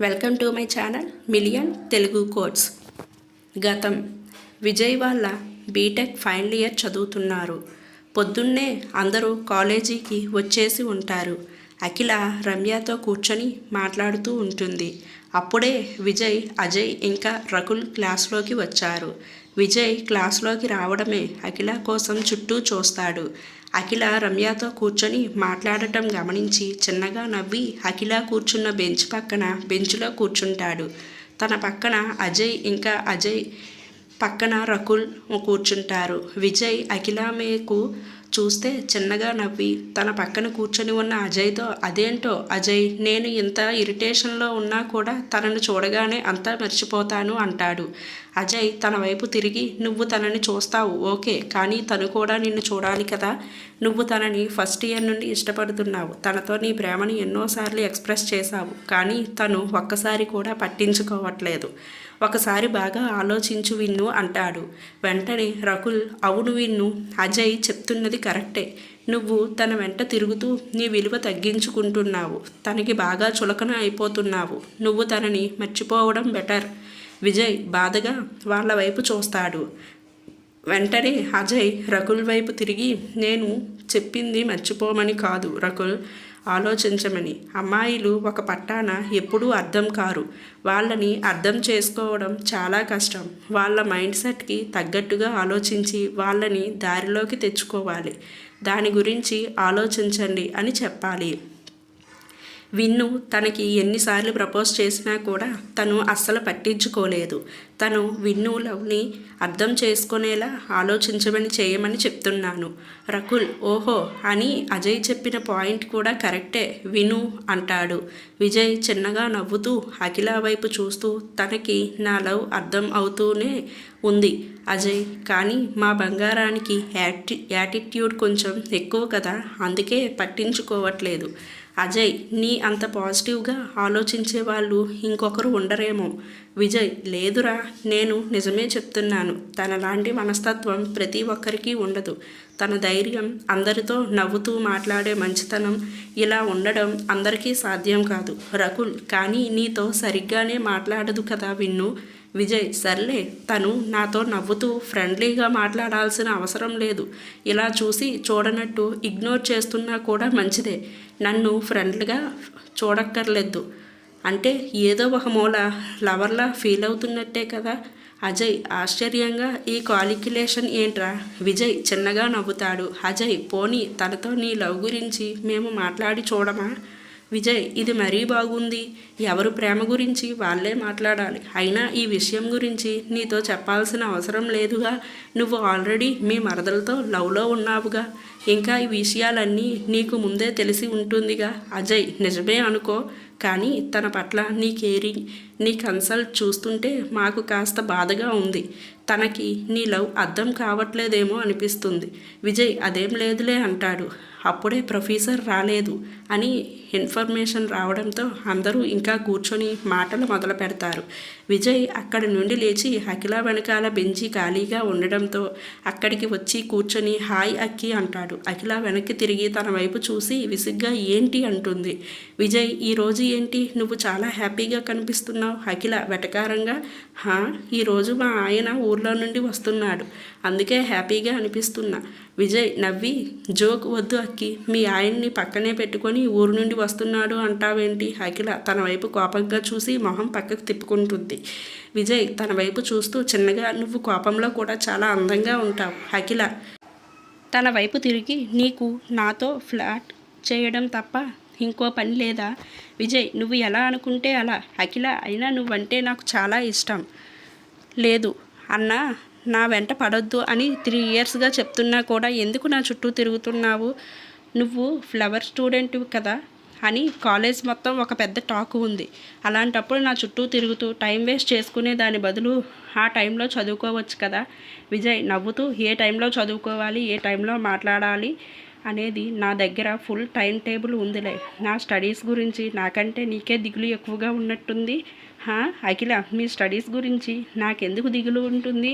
Welcome to my channel million Telugu codes గతం. విజయ్ వాళ్ళ BTech final year చదువుతున్నారు. పొద్దున్నే అందరూ కాలేజీకి వచ్చేసి ఉంటారు. అఖిల రమ్యతో కూర్చొని మాట్లాడుతూ ఉంటుంది. అప్పుడే విజయ్ అజయ్ ఇంకా రకుల్ క్లాస్లోకి వచ్చారు. విజయ్ క్లాస్లోకి రావడమే అఖిల కోసం చుట్టూ చూస్తాడు. అఖిల రమ్యతో కూర్చొని మాట్లాడటం గమనించి చిన్నగా నవ్వి అఖిల కూర్చున్న బెంచ్ పక్కన బెంచ్లో కూర్చుంటాడు. తన పక్కన అజయ్ ఇంకా అజయ్ పక్కన రకుల్ కూర్చుంటారు. విజయ్ అఖిల మేకు చూస్తే చిన్నగా నవ్వి తన పక్కన కూర్చొని ఉన్న అజయ్తో అదేంటో అజయ్ నేను ఇంత ఇరిటేషన్లో ఉన్నా కూడా తనను చూడగానే అంతా మర్చిపోతాను అంటాడు. అజయ్ తన వైపు తిరిగి నువ్వు తనని చూస్తావు ఓకే కానీ తను కూడా నిన్ను చూడాలి కదా. నువ్వు తనని ఫస్ట్ ఇయర్ నుండి ఇష్టపడుతున్నావు. తనతో నీ ప్రేమని ఎన్నోసార్లు ఎక్స్ప్రెస్ చేశావు కానీ తను ఒక్కసారి కూడా పట్టించుకోవట్లేదు. ఒకసారి బాగా ఆలోచించు విన్ను అంటాడు. వెంటనే రకుల్ అవును విన్ను అజయ్ చెప్తున్నది కరెక్టే. నువ్వు తన వెంట తిరుగుతూ నీ విలువ తగ్గించుకుంటున్నావు. తనకి బాగా చులకన అయిపోతున్నావు. నువ్వు తనని మర్చిపోవడం బెటర్. విజయ్ బాధగా వాళ్ళ వైపు చూస్తాడు. వెంటనే అజయ్ రకుల్ వైపు తిరిగి నేను చెప్పింది మర్చిపోమని కాదు రకుల్. ఆలోచించమని. అమ్మాయిలు ఒక పట్టాన ఎప్పుడూ అర్థం కారు. వాళ్ళని అర్థం చేసుకోవడం చాలా కష్టం. వాళ్ళ మైండ్ సెట్కి తగ్గట్టుగా ఆలోచించి వాళ్ళని దారిలోకి తెచ్చుకోవాలి. దాని గురించి ఆలోచించండి అని చెప్పాలి. విన్ను తనకి ఎన్నిసార్లు ప్రపోజ్ చేసినా కూడా తను అస్సలు పట్టించుకోలేదు. తను విన్ను లవ్ని అర్థం చేసుకునేలా ఆలోచించమని చేయమని చెప్తున్నాను. రకుల్ ఓహో అని అజయ్ చెప్పిన పాయింట్ కూడా కరెక్టే విను అంటాడు. విజయ్ చిన్నగా నవ్వుతూ అఖిల వైపు చూస్తూ తనకి నా లవ్ అర్థం అవుతూనే ఉంది. అజయ్ కానీ మా బంగారానికి యాటి యాటిట్యూడ్ కొంచెం ఎక్కువ కదా అందుకే పట్టించుకోవట్లేదు. అజయ్ నీ అంత పాజిటివ్గా ఆలోచించే వాళ్ళు ఇంకొకరు ఉండరేమో. విజయ్ లేదురా నేను నిజమే చెప్తున్నాను. తనలాంటి మనస్తత్వం ప్రతి ఒక్కరికి ఉండదు. తన ధైర్యం అందరితో నవ్వుతూ మాట్లాడే మంచితనం ఇలా ఉండడం అందరికీ సాధ్యం కాదు. రకుల్ కానీ నీతో సరిగ్గానే మాట్లాడదు కదా విన్ను. విజయ్ సర్లే తను నాతో నవ్వుతూ ఫ్రెండ్లీగా మాట్లాడాల్సిన అవసరం లేదు. ఇలా చూసి చూడనట్టు ఇగ్నోర్ చేస్తున్నా కూడా మంచిదే. నన్ను ఫ్రెండ్లీగా చూడక్కర్లేదు. అంటే ఏదో ఒక మూల లవర్లా ఫీల్ అవుతున్నట్టే కదా. అజయ్ ఆశ్చర్యంగా ఈ కాలిక్యులేషన్ ఏంట్రా? విజయ్ చిన్నగా నవ్వుతాడు. అజయ్ పోనీ తనతో నీ లవ్ గురించి మేము మాట్లాడి చూడమా? విజయ్ ఇది మరీ బాగుంది. ఎవరు ప్రేమ గురించి వాళ్ళే మాట్లాడాలి. అయినా ఈ విషయం గురించి నీతో చెప్పాల్సిన అవసరం లేదుగా. నువ్వు ఆల్రెడీ మీ మరదలతో లవ్లో ఉన్నావుగా. ఇంకా ఈ విషయాలన్నీ నీకు ముందే తెలిసి ఉంటుందిగా. అజయ్ నిజమే అనుకో. కానీ తన పట్ల నీ కేరింగ్ నీ కన్సల్ట్ చూస్తుంటే మాకు కాస్త బాధగా ఉంది. తనకి నీ లవ్ అర్థం కావట్లేదేమో అనిపిస్తుంది. విజయ్ అదేం లేదులే అంటాడు. అప్పుడే ప్రొఫెసర్ రాలేదు అని ఇన్ఫర్మేషన్ రావడంతో అందరూ ఇంకా కూర్చొని మాటలు మొదలు పెడతారు. విజయ్ అక్కడి నుండి లేచి అఖిల వెనకాల బెంచి ఖాళీగా ఉండడంతో అక్కడికి వచ్చి కూర్చొని హాయ్ అక్కి అంటాడు. అఖిల వెనక్కి తిరిగి తన వైపు చూసి విసిగ్గా ఏంటి? అంటుంది. విజయ్ ఈరోజు ఏంటి? నువ్వు చాలా హ్యాపీగా కనిపిస్తున్నావు. అఖిల వెటకారంగా హా ఈరోజు మా ఆయన ఊర్లో నుండి వస్తున్నాడు. అందుకే హ్యాపీగా అనిపిస్తున్నా. విజయ్ నవ్వి జోక్ వద్దు అక్కి. మీ ఆయన్ని పక్కనే పెట్టుకొని ఊరు నుండి వస్తున్నాడు అంటావేంటి? అఖిల తన వైపు కోపంగా చూసి మొహం పక్కకు తిప్పుకుంటుంది. విజయ్ తన వైపు చూస్తూ చిన్నగా నువ్వు కోపంలో కూడా చాలా అందంగా ఉంటావు. అఖిల తన వైపు తిరిగి నీకు నాతో ఫ్లాట్ చేయడం తప్ప ఇంకో పని లేదా? విజయ్ నువ్వు ఎలా అనుకుంటే అలా. అఖిల అయినా నువ్వంటే నాకు చాలా ఇష్టం. లేదు. అన్న నా వెంట పడొద్దు అని త్రీ ఇయర్స్గా చెప్తున్నా కూడా ఎందుకు నా చుట్టూ తిరుగుతున్నావు? నువ్వు ఫ్లవర్ స్టూడెంట్ కదా అని కాలేజ్ మొత్తం ఒక పెద్ద టాక్ ఉంది. అలాంటప్పుడు నా చుట్టూ తిరుగుతూ టైం వేస్ట్ చేసుకునే దాని బదులు ఆ టైంలో చదువుకోవచ్చు కదా. విజయ్ నవ్వుతూ ఏ టైంలో చదువుకోవాలి? ఏ టైంలో మాట్లాడాలి? అనేది నా దగ్గర ఫుల్ టైం టేబుల్ ఉందిలే. నా స్టడీస్ గురించి నాకంటే నీకే దిగులు ఎక్కువగా ఉన్నట్టుంది. అఖిల మీ స్టడీస్ గురించి నాకెందుకు దిగులు ఉంటుంది?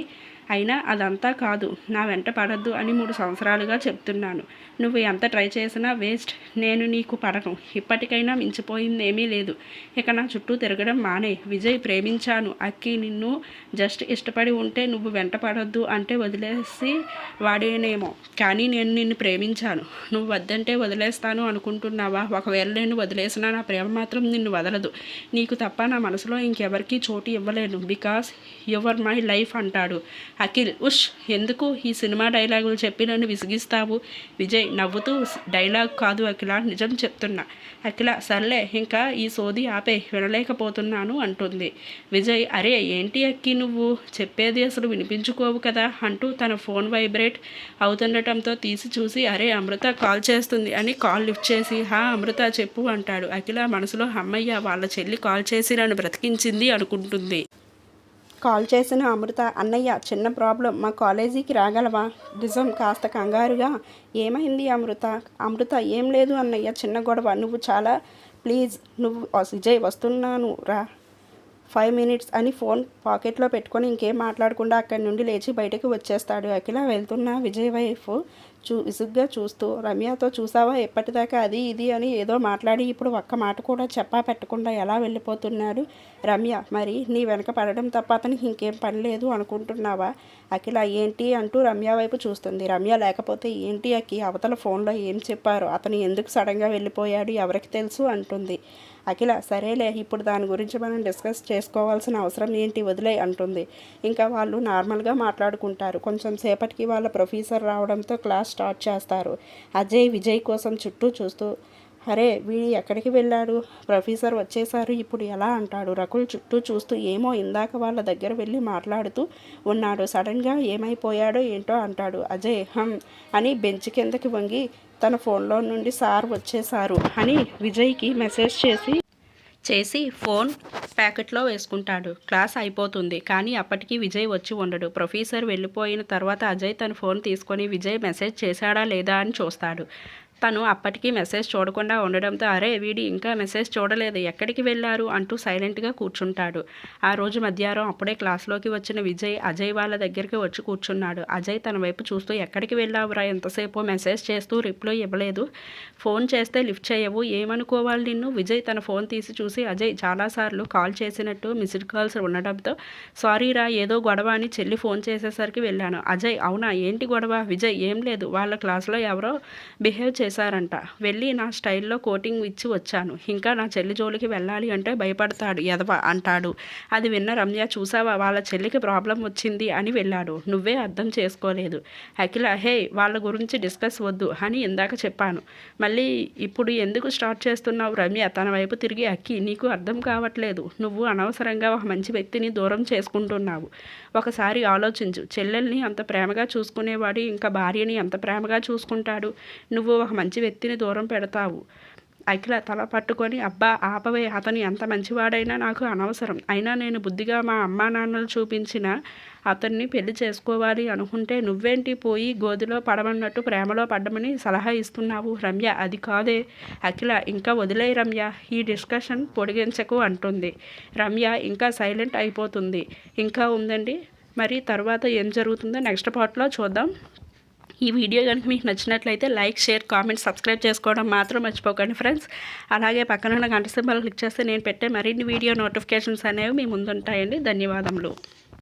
అయినా అదంతా కాదు. నా వెంట పడద్దు అని మూడు సంవత్సరాలుగా చెప్తున్నాను. నువ్వు ఎంత ట్రై చేసినా వేస్ట్. నేను నీకు పడను. ఇప్పటికైనా మించిపోయింది ఏమీ లేదు. ఇక నా చుట్టూ తిరగడం మానే. విజయ్ ప్రేమించాను. అక్కి నిన్ను జస్ట్ ఇష్టపడి ఉంటే నువ్వు వెంట పడొద్దు అంటే వదిలేసి వాడేనేమో. కానీ నేను నిన్ను ప్రేమించాను. నువ్వు వద్దంటే వదిలేస్తాను అనుకుంటున్నావా? ఒకవేళ నేను వదిలేసినా నా ప్రేమ మాత్రం నిన్ను వదలదు. నీకు తప్ప నా మనసులో ఇంకెవరికీ చోటు ఇవ్వలేను. బికాస్ యువర్ మై లైఫ్ అంటాడు. అఖిల్ ఉష్ ఎందుకు ఈ సినిమా డైలాగులు చెప్పి నన్ను విసిగిస్తావు? విజయ్ నవ్వుతూ డైలాగ్ కాదు అఖిల నిజం చెప్తున్నా. అఖిల సర్లే ఇంకా ఈ సోది ఆపే వినలేకపోతున్నాను అంటుంది. విజయ్ అరే ఏంటి అక్కి నువ్వు? చెప్పేది అసలు వినిపించుకోవు కదా అంటూ తన ఫోన్ వైబ్రేట్ అవుతుండటంతో తీసి చూసి అరే అమృత కాల్ చేస్తుంది అని కాల్ లిఫ్ట్ చేసి హా అమృత చెప్పు అంటాడు. అఖిల మనసులో అమ్మయ్య వాళ్ళ చెల్లి కాల్ చేసి నన్ను బ్రతికించింది అనుకుంటుంది. కాల్ చేసిన అమృత అన్నయ్య చిన్న ప్రాబ్లం. మా కాలేజీకి రాగలవా? నిజం కాస్త కంగారుగా. ఏమైంది అమృత? అమృత ఏం లేదు అన్నయ్య చిన్న గొడవ. నువ్వు చాలా ప్లీజ్ నువ్వు విజయ్ వస్తున్నాను. రా. ఫైవ్ మినిట్స్ అని ఫోన్ పాకెట్లో పెట్టుకొని ఇంకేం మాట్లాడకుండా అక్కడి నుండి లేచి బయటకు వచ్చేస్తాడు. అఖిల వెళ్తున్న విజయ్ వైఫ్ చూ విసుగ్గా చూస్తూ రమ్యతో చూసావా ఎప్పటిదాకా అది ఇది అని ఏదో మాట్లాడి ఇప్పుడు ఒక్క మాట కూడా చెప్పా పెట్టకుండా ఎలా వెళ్ళిపోతున్నాడు? రమ్య మరి నీ వెనక పడడం తప్ప అతనికి ఇంకేం పని లేదు అనుకుంటున్నావా? అఖిల ఏంటి అంటూ రమ్య వైపు చూస్తుంది. రమ్య లేకపోతే ఏంటి అక్కి అవతల ఫోన్లో ఏం చెప్పారు? అతను ఎందుకు సడన్గా వెళ్ళిపోయాడు? ఎవరికి తెలుసు? అంటుంది. అఖిల సరేలే ఇప్పుడు దాని గురించి మనం డిస్కస్ చేసుకోవాల్సిన అవసరం ఏంటి? వదిలే అంటుంది. ఇంకా వాళ్ళు నార్మల్గా మాట్లాడుకుంటారు. కొంచెం సేపటికి వాళ్ళ ప్రొఫెసర్ రావడంతో క్లాస్ స్టార్ట్ చేస్తారు. అజయ్ విజయ్ కోసం చుట్టూ చూస్తూ అరే వీడు ఎక్కడికి వెళ్ళాడు? ప్రొఫెసర్ వచ్చేసారు ఇప్పుడు ఎలా అంటాడు? రకుల్ చుట్టూ చూస్తూ ఏమో ఇందాక వాళ్ళ దగ్గర వెళ్ళి మాట్లాడుతూ ఉన్నాడు. సడన్గా ఏమైపోయాడో ఏంటో అంటాడు. అజయ్ హమ్ అని బెంచ్ కిందకి వంగి తన ఫోన్లో నుండి సార్ వచ్చేసారు అని విజయ్కి మెసేజ్ చేసి చేసి ఫోన్ ప్యాకెట్లో వేసుకుంటాడు. క్లాస్ అయిపోతుంది. కానీ అప్పటికి విజయ్ వచ్చి ఉండడు. ప్రొఫెసర్ వెళ్ళిపోయిన తర్వాత అజయ్ తన ఫోన్ తీసుకొని విజయ్ మెసేజ్ చేశాడా లేదా అని చూస్తాడు. తను అప్పటికీ మెసేజ్ చూడకుండా ఉండడంతో అరే వీడి ఇంకా మెసేజ్ చూడలేదు ఎక్కడికి వెళ్ళారు? అంటూ సైలెంట్గా కూర్చుంటాడు. ఆ రోజు మధ్యాహ్నం అప్పుడే క్లాస్లోకి వచ్చిన విజయ్ అజయ్ వాళ్ళ దగ్గరికి వచ్చి కూర్చున్నాడు. అజయ్ తన వైపు చూస్తూ ఎక్కడికి వెళ్ళావురా? ఎంతసేపు మెసేజ్ చేస్తూ రిప్లై ఇవ్వలేదు. ఫోన్ చేస్తే లిఫ్ట్ చేయవు. ఏమనుకోవాలి నిన్ను? విజయ్ తన ఫోన్ తీసి చూసి అజయ్ చాలాసార్లు కాల్ చేసినట్టు మిస్డ్ కాల్స్ ఉండడంతో సారీరా ఏదో గొడవ అని చెల్లి ఫోన్ చేసేసరికి వెళ్ళాను. అజయ్ అవునా? ఏంటి గొడవ? విజయ్ ఏం లేదు. వాళ్ళ క్లాస్లో ఎవరో బిహేవ్ చేశారంట. వెళ్ళి నా స్టైల్లో కోటింగ్ ఇచ్చి వచ్చాను. ఇంకా నా చెల్లి జోలికి వెళ్ళాలి అంటే భయపడతాడు. ఎదవ అంటాడు. అది విన్న రమ్య చూసావా? వాళ్ళ చెల్లికి ప్రాబ్లం వచ్చింది అని వెళ్ళాడు. నువ్వే అర్థం చేసుకోలేదు. అఖిల హే వాళ్ళ గురించి డిస్కస్ వద్దు అని ఇందాక చెప్పాను. మళ్ళీ ఇప్పుడు ఎందుకు స్టార్ట్ చేస్తున్నావు రమ్య? తన వైపు తిరిగి అక్కి నీకు అర్థం కావట్లేదు. నువ్వు అనవసరంగా ఒక మంచి వ్యక్తిని దూరం చేసుకుంటున్నావు. ఒకసారి ఆలోచించు. చెల్లెల్ని అంత ప్రేమగా చూసుకునేవాడు ఇంకా భార్యని అంత ప్రేమగా చూసుకుంటాడు. నువ్వు ఒక మంచి వ్యక్తిని దూరం పెడతావు. అఖిల తల పట్టుకొని అబ్బా ఆపవే అతను ఎంత మంచివాడైనా నాకు అనవసరం. అయినా నేను బుద్ధిగా మా అమ్మా నాన్నలు చూపించిన అతన్ని పెళ్ళి చేసుకోవాలి అనుకుంటే నువ్వేంటి పోయి గోదిలో పడమన్నట్టు ప్రేమలో పడ్డమని సలహా ఇస్తున్నావు రమ్య? అది కాదే. అఖిల ఇంకా వదిలే రమ్య. ఈ డిస్కషన్ పొడిగించకు అంటుంది. రమ్య ఇంకా సైలెంట్ అయిపోతుంది. ఇంకా ఉందండి. మరి తర్వాత ఏం జరుగుతుందో నెక్స్ట్ పార్ట్లో చూద్దాం. ఈ వీడియో కనుక మీకు నచ్చినట్లయితే లైక్ షేర్ కామెంట్ సబ్స్క్రైబ్ చేసుకోవడం మాత్రం మర్చిపోకండి ఫ్రెండ్స్. అలాగే పక్కన గంట సింబల్ క్లిక్ చేస్తే నేను పెట్టే మరిన్ని వీడియో నోటిఫికేషన్స్ అనేవి మీ ముందుంటాయండి. ధన్యవాదములు.